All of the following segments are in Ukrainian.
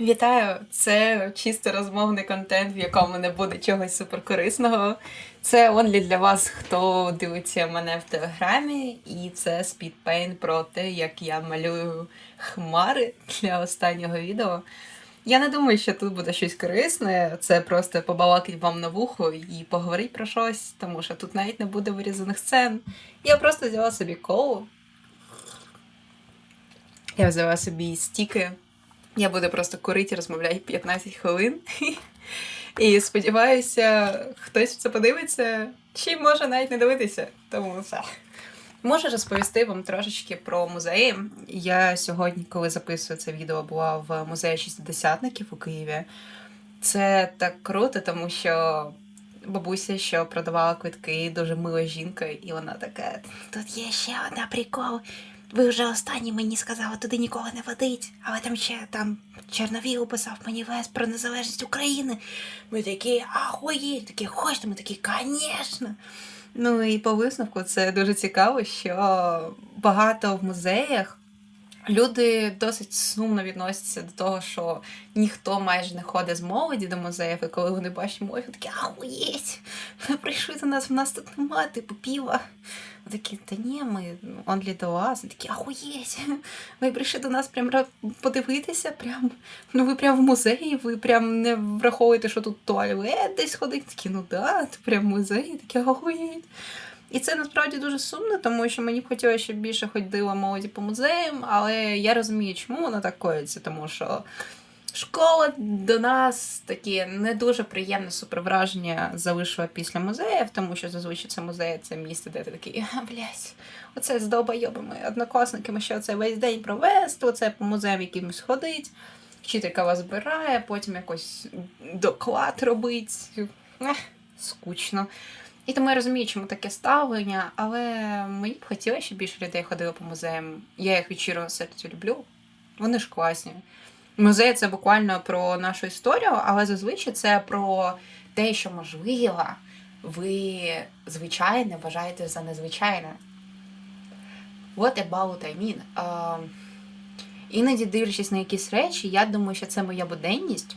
Вітаю! Це чисто розмовний контент, в якому не буде чогось суперкорисного. Це онлі для вас, хто дивиться мене в телеграмі, і це спідпейн про те, як я малюю хмари для останнього відео. Я не думаю, що тут буде щось корисне, це просто побалакать вам на вухо і поговорить про щось, тому що тут навіть не буде вирізаних сцен. Я просто взяла собі колу. Я взяла собі стіки. Я буду просто курити розмовляти 15 хвилин. І сподіваюся, хтось це подивиться, чи може навіть не дивитися. Тому все. Можу розповісти вам трошечки про музеї. Я сьогодні, коли записую це відео, була в музеї шістдесятників у Києві. Це так круто, тому що бабуся, що продавала квитки, дуже мила жінка, і вона така: тут є ще одна прикол. Ви вже останні мені сказали туди нікого не водить, але там ще там Чорновіл писав маніфест про незалежність України. Ми такі, ахуї, такі, хочете? Ми такі, звісно. Ну і по висновку це дуже цікаво, що багато в музеях люди досить сумно відносяться до того, що ніхто майже не ходить з молоді до музеїв, і коли вони бачать молодь, такі, ахуєть, ви прийшли до нас, в нас тут немає, типу піва. Такі, та ні, ми онлі до вас. Такі, ахуєть. Ви прийшли до нас прям подивитися, прям, ну ви прям в музеї, ви прям не враховуєте, що тут туалет десь ходить. Такі, ну да, ти прям в музеї, такі ахуєть. І це насправді дуже сумно, тому що мені б хотілося, щоб більше ходила молоді по музеям, але я розумію, чому воно так коїться, тому що школа до нас такі не дуже приємне супервраження залишила після музеїв, тому що зазвичай це музей, це місце, де ти такий, а, блядь, оце з довбойобами однокласниками, що це весь день провести, оце по музеям якимось ходить. Вчителька вас збирає, потім якось доклад робить. Ех, скучно. І тому я розумію, чому таке ставлення, але мені б хотілося, щоб більше людей ходило по музеям. Я їх від щирого серця люблю. Вони ж класні. Музей це буквально про нашу історію, але зазвичай це про те, що можливо, ви звичайне вважаєте за незвичайне. What about I mean? А, іноді дивлячись на якісь речі, я думаю, що це моя буденність.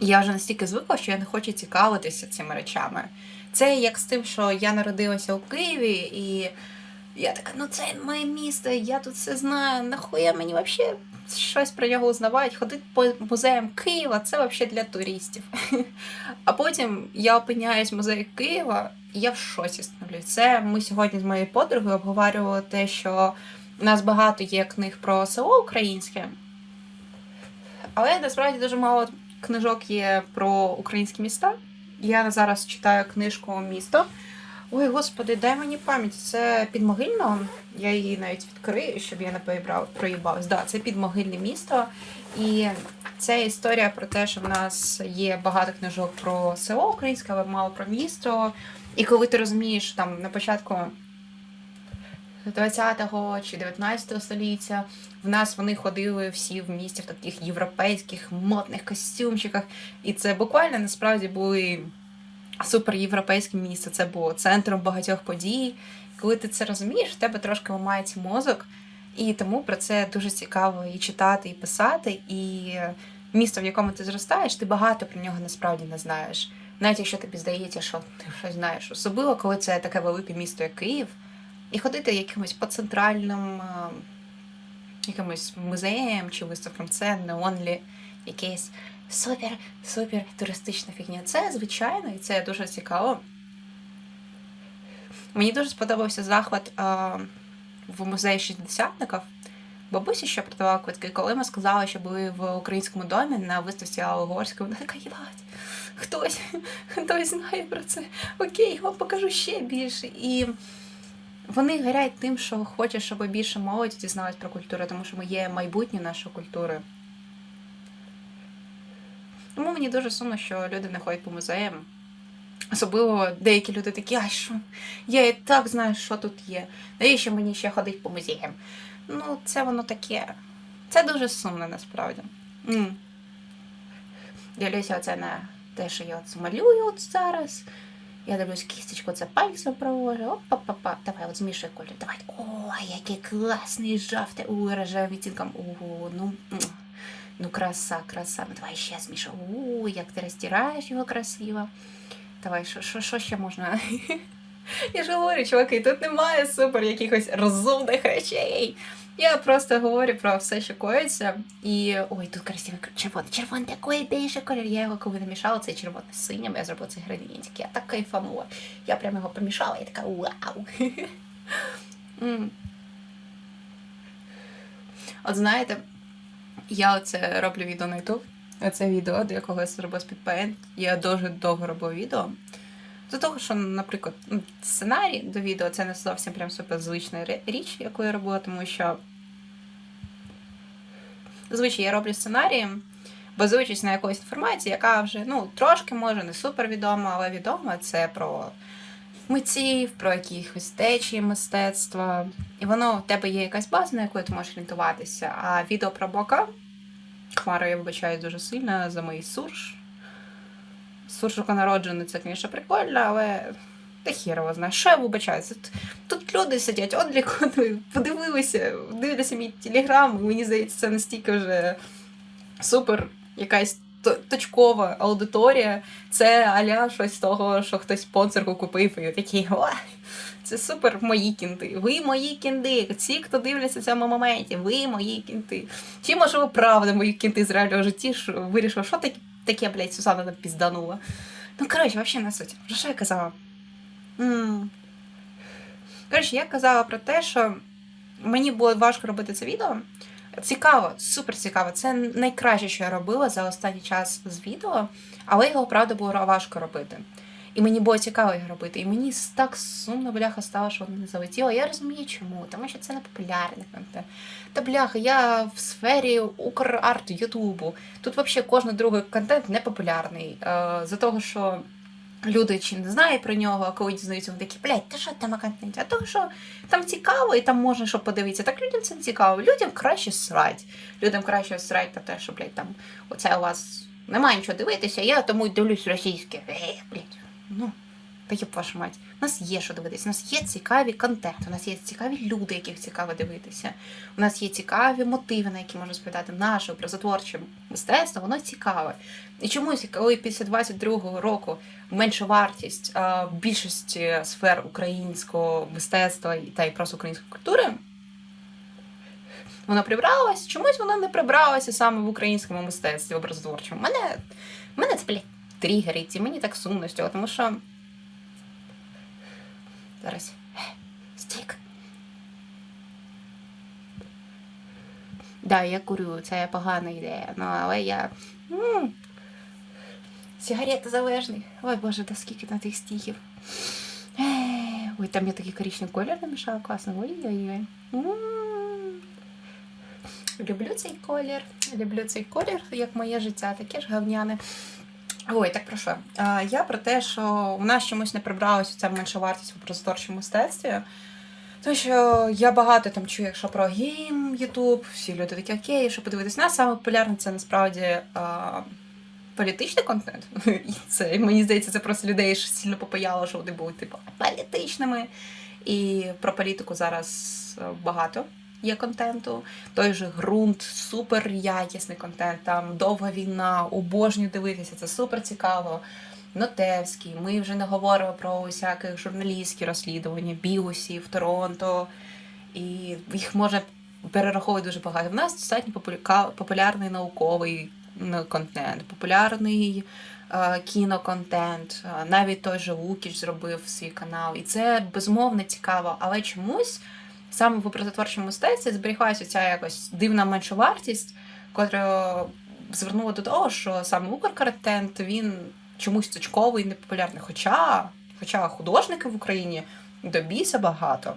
Я вже настільки звикла, що я не хочу цікавитися цими речами. Це як з тим, що я народилася у Києві, і я така, ну це моє місто, я тут все знаю. Нахуя мені взагалі щось про нього узнавати? Ходити по музеям Києва це взагалі для туристів. А потім я опиняюсь в музеї Києва, і я в шоці становлюсь. Це ми сьогодні з моєю подругою обговорювали те, що у нас багато є книг про село українське, але насправді дуже мало книжок є про українські міста. Я зараз читаю книжку Місто. Ой, господи, дай мені пам'ять. Це підмогильно. Я її навіть відкрию, щоб я не проїбалась. Да, це підмогильне місто. І це історія про те, що в нас є багато книжок про село українське, але мало про місто. І коли ти розумієш, там на початку 20-го чи 19 століття в нас вони ходили всі в місті в таких європейських модних костюмчиках. І це буквально насправді були супер європейське місце. Це було центром багатьох подій. Коли ти це розумієш, в тебе трошки ламається мозок, і тому про це дуже цікаво і читати, і писати. І місто, в якому ти зростаєш, ти багато про нього насправді не знаєш. Навіть якщо тобі здається, що ти щось знаєш, особливо коли це таке велике місто, як Київ, і ходити якимось по центральним е, якимось музеям чи виставкам, це не онлі якесь супер, супер туристична фігня. Це звичайно, і це дуже цікаво. Мені дуже сподобався захват а, в музеї шістдесятників. Бабусі, що продавала квитки, коли ми сказали, що були в українському домі на виставці Алли Горської, вона така їбать. Хтось, хтось знає про це. Окей, я вам покажу ще більше. І вони горять тим, що хочуть, щоб більше молоді дізналась про культуру, тому що ми є майбутнє нашої культури. Тому мені дуже сумно, що люди не ходять по музеям. Особливо деякі люди такі, а що? Я і так знаю, що тут є. Навіщо мені ще ходити по музеям? Ну, це воно таке. Це дуже сумно насправді. М. Дивлюся оце на те, що я от малюю от зараз. Я дивлюсь кісточку, це пальцем провожу. Опа-па-па. Давай, от змішуй колір. Давай. Ой, який класний жовтий. Ой, рожевим відтінком. Ого, ну. Ну, краса, краса. Ну, давай ще сміше. У, як ти розтираєш його красиво. Давай, що, що, що ще можна? Я ж говорю, чуваки, тут немає супер якихось розумних речей. Я просто говорю про все, що коїться. І ой, тут красивий червоний. Червоний такий більше колір. Я його коли намішала, цей червоний з синім, я зробила цей градієнтик. Я так кайфанула. Я прямо його помішала, я така вау. От знаєте, я оце роблю відео на YouTube. Оце відео, якого я зробила з підпаєнт. Я дуже довго робила відео. До того, що, наприклад, ну, сценарій до відео це не зовсім прям супер звична річ, яку я робила, тому що зазвичай я роблю сценарії, базуючись на якоїсь інформації, яка вже ну, трошки може не супер відома, але відома це про митців, про якихось течії мистецтва. І воно в тебе є якась база, на яку ти можеш орієнтуватися. А відео про Блока, Хмару я вибачаю дуже сильно за мій сурж. Суржика народжений, це, звісно, прикольно, але та хірово знає, що я вибачаюся? Тут, тут люди сидять, от подивилися, дивляться мій телеграм, і мені здається, це настільки вже супер якась точкова аудиторія. Це аля щось того, що хтось спонсорку купив, і такі, о, це супер мої кінти. Ви мої кінти. Ці, хто дивляться в цьому моменті, ви мої кінти. Чи можливо правда мої кінти з реального житті що вирішила, що таке, таке, блядь, Сусана пізданула. Ну, коротше, взагалі на суті. Про що я казала? м Коротше, я казала про те, що мені було важко робити це відео. Цікаво, супер цікаво. Це найкраще, що я робила за останній час з відео, але його правда було важко робити. І мені було цікаво його робити. І мені так сумно, бляха, стало, що воно не залетіло. Я розумію, чому, тому що це не популярний контент. Та бляха, я в сфері украрт Ютубу. Тут взагалі кожен другий контент не популярний. Е, за того, що люди чи не знають про нього, а коли дізнаються, вони такі, блядь, та що там на? А то що там цікаво і там можна що подивитися. Так людям це не цікаво. Людям краще срать. Людям краще срать про те, що, блядь, там оце у вас немає нічого дивитися, я тому й дивлюсь російське. Е, блядь, ну. Та їб вашу мать, у нас є що дивитися. У нас є цікаві контент, у нас є цікаві люди, яких цікаво дивитися. У нас є цікаві мотиви, на які можна спитати наше образотворче мистецтво, воно цікаве. І чомусь, коли після 22-го року менша вартість а, більшості сфер українського мистецтва та й просто української культури, воно прибралось, чомусь воно не прибралося саме в українському мистецтві образотворчому. Мене, мене це, блядь, тригерить, і мені так сумно з цього, тому що. Зараз. Е, Стік. Да, я курю, це погана ідея. Ну, але я. м Сигарета залежний. Ой Боже, да скільки на тих стіків. Е, Ой, там я такий коричневий колір намішала, класно. Ой-ой-ой. Люблю цей колір. Люблю цей колір, як моє життя, таке ж говняне. Ой, так про що? Я про те, що в нас чомусь не прибралася ця менша вартість в образотворчому мистецтві. Тому що я багато там чую, якщо про гейм, Ютуб, всі люди такі окей, що подивитись. У нас саме популярне це насправді а, політичний контент. І це мені здається, це просто людей ж сильно попаяло, що вони будуть типу політичними. І про політику зараз е, багато є контенту. Той же ґрунт, супер якісний контент, там довга війна, обожнюю дивитися, це супер цікаво. Нотевський, ми вже не говоримо про усяких журналістські розслідування, бігусів, Торонто, і їх можна перераховувати дуже багато. В нас достатньо популярний науковий контент, популярний е, кіноконтент. Е, Навіть той же Лукіч зробив свій канал. І це безумовно цікаво, але чомусь саме в образотворчому мистецтві зберігалася ця якось дивна меншовартість, котра звернула до того, що саме укрконтент він чомусь точковий і непопулярний. Хоча, хоча художників в Україні до біса багато.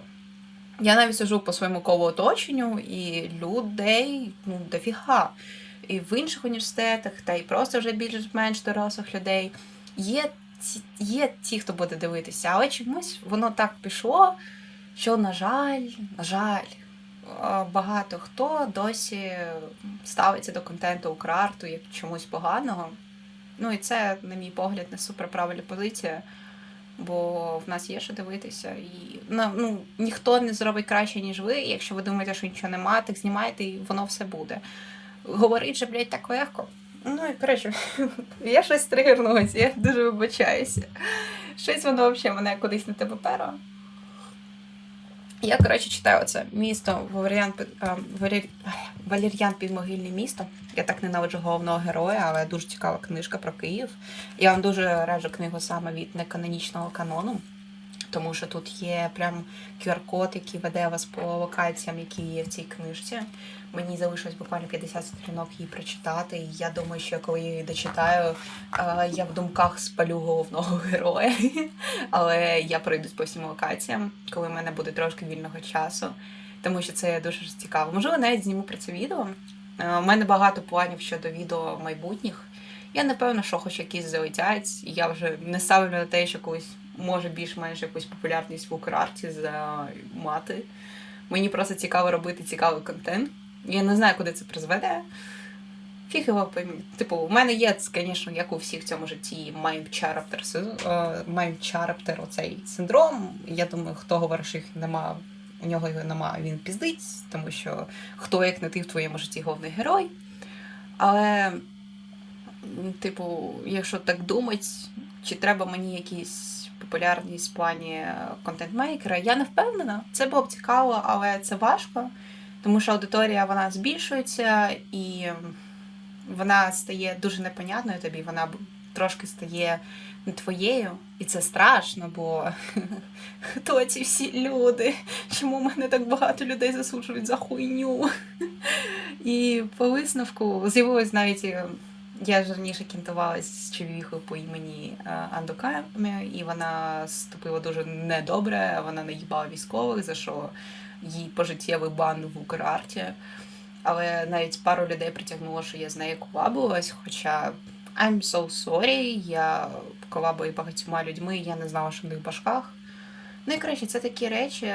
Я навіть сижу по своєму колу оточенню, і людей ну, дофіга. І в інших університетах, та й просто вже більш-менш дорослих людей є, ті- є ті, хто буде дивитися, але чомусь воно так пішло, що, на жаль, на жаль, е, багато хто досі ставиться до контенту Украрту як чомусь поганого. Ну і це, на мій погляд, не суперправильна позиція, бо в нас є що дивитися. І ну, ну, ніхто не зробить краще, ніж ви. І Якщо ви думаєте, що нічого нема, так знімайте, і воно все буде. говорить же, блядь, так легко. Ну і коротше, я щось тригернулася, я дуже вибачаюся. Щось воно взагалі мене кудись на тебе перо. Я, коротше, читаю це місто Валеріан, Під- а, Валер- Валер'ян Підмогильне місто. Я так ненавиджу головного героя, але дуже цікава книжка про Київ. Я вам дуже раджу книгу саме від неканонічного канону, тому що тут є прям QR-код, який веде вас по локаціям, які є в цій книжці. Мені залишилось буквально 50 сторінок її прочитати. І я думаю, що коли я її дочитаю, е, я в думках спалю головного героя. Але я пройдусь по всім локаціям, коли в мене буде трошки вільного часу, тому що це дуже цікаво. Можливо, навіть зніму про це відео. Е, У мене багато планів щодо відео майбутніх. Я напевно, що хоч якісь залетять. Я вже не ставлю на те, що колись може більш-менш якусь популярність в Украрті мати. Мені просто цікаво робити цікавий контент. Я не знаю, куди це призведе. Фіг його поймі. Типу, у мене є, звісно, як у всіх в цьому житті майм-чараптер, майм-чараптер оцей синдром. Я думаю, хто говорить, що їх нема, у нього його нема, він піздить, тому що хто як не ти в твоєму житті головний герой. Але, типу, якщо так думати, чи треба мені якісь популярність в плані контент-мейкера, я не впевнена. Це було б цікаво, але це важко, тому що аудиторія вона збільшується і вона стає дуже непонятною тобі, вона трошки стає не твоєю, і це страшно, бо хто ці всі люди? Чому мене так багато людей засуджують за хуйню? І по висновку з'явилось навіть. Я ж раніше кінтувалась з човіхою по імені е, і вона ступила дуже недобре. Вона наїбала військових, за що їй пожиттєвий бан в Украрті. Але навіть пару людей притягнуло, що я з нею колабилась, хоча I'm so sorry, я колабую багатьма людьми, я не знала, що в них башках. Ну і коротше, це такі речі.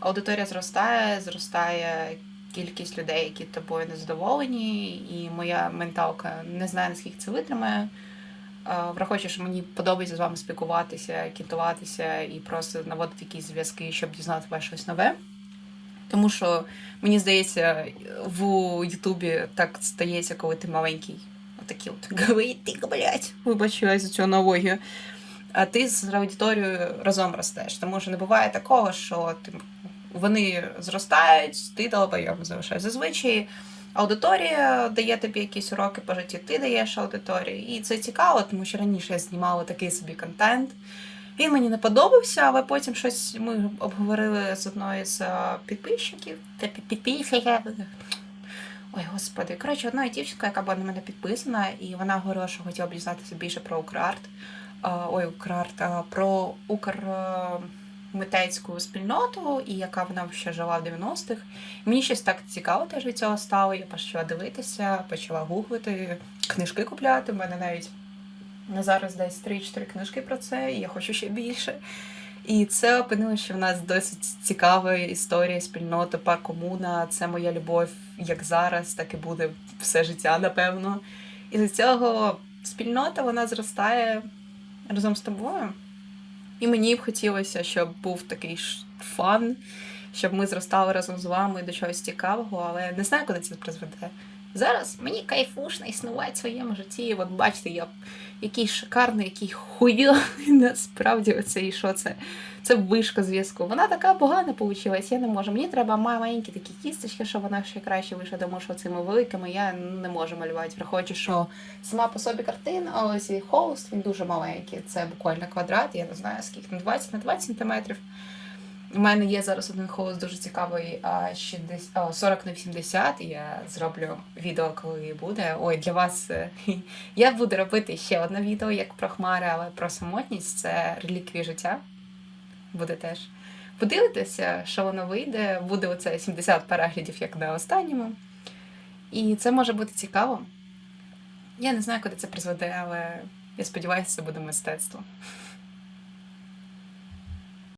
Аудиторія зростає, зростає кількість людей, які тобою незадоволені, і моя менталка не знає, наскільки це витримає. А, Враховуючи, що мені подобається з вами спілкуватися, кінтуватися і просто наводити якісь зв'язки, щоб дізнатися щось нове. Тому що мені здається, в Ютубі так стається, коли ти маленький. Отакі от говорити, блядь, вибачаюсь за цю аналогію. А ти з аудиторією разом ростеш. Тому що не буває такого, що ти, вони зростають, ти долбойом залишаєш. Зазвичай аудиторія дає тобі якісь уроки по житті, ти даєш аудиторії. І це цікаво, тому що раніше я знімала такий собі контент. Він мені не подобався, але потім щось ми обговорили з одною з е, підписчиків. Та Ой, господи. Коротше, одна дівчинка, яка була на мене підписана, і вона говорила, що хотіла б дізнатися більше про Украрт. Е, Ой, Украрт, е, про Укр митецьку спільноту, і яка вона ще жила в 90-х. Мені щось так цікаво теж від цього стало. Я почала дивитися, почала гуглити, книжки купляти. У мене навіть на зараз десь 3-4 книжки про це, і я хочу ще більше. І це опинилося, що в нас досить цікава історія, спільнота, па комуна. Це моя любов як зараз, так і буде все життя, напевно. І з цього спільнота вона зростає разом з тобою. І мені б хотілося, щоб був такий ж фан, щоб ми зростали разом з вами до чогось цікавого, але не знаю, куди це призведе. Зараз мені кайфушно існувати в своєму житті. От бачите, я який шикарний, який хуйовий насправді оце і що це? Це вишка зв'язку. Вона така погана вийшла, я не можу. Мені треба маленькі такі кісточки, щоб вона ще краще вийшла, тому що цими великими я не можу малювати, враховуючи, що сама по собі картина, а ось і холст, він дуже маленький. Це буквально квадрат, я не знаю скільки, на 20 на 20 сантиметрів. У мене є зараз один холст дуже цікавий, а 60, а, 40 на 80. Я зроблю відео, коли буде. Ой, для вас е, я буду робити ще одне відео, як про хмари, але про самотність це реліквії життя. Буде теж. Подивитися, що воно вийде. Буде оце 70 переглядів, як на останньому. І це може бути цікаво. Я не знаю, куди це призведе, але я сподіваюся, це буде мистецтво.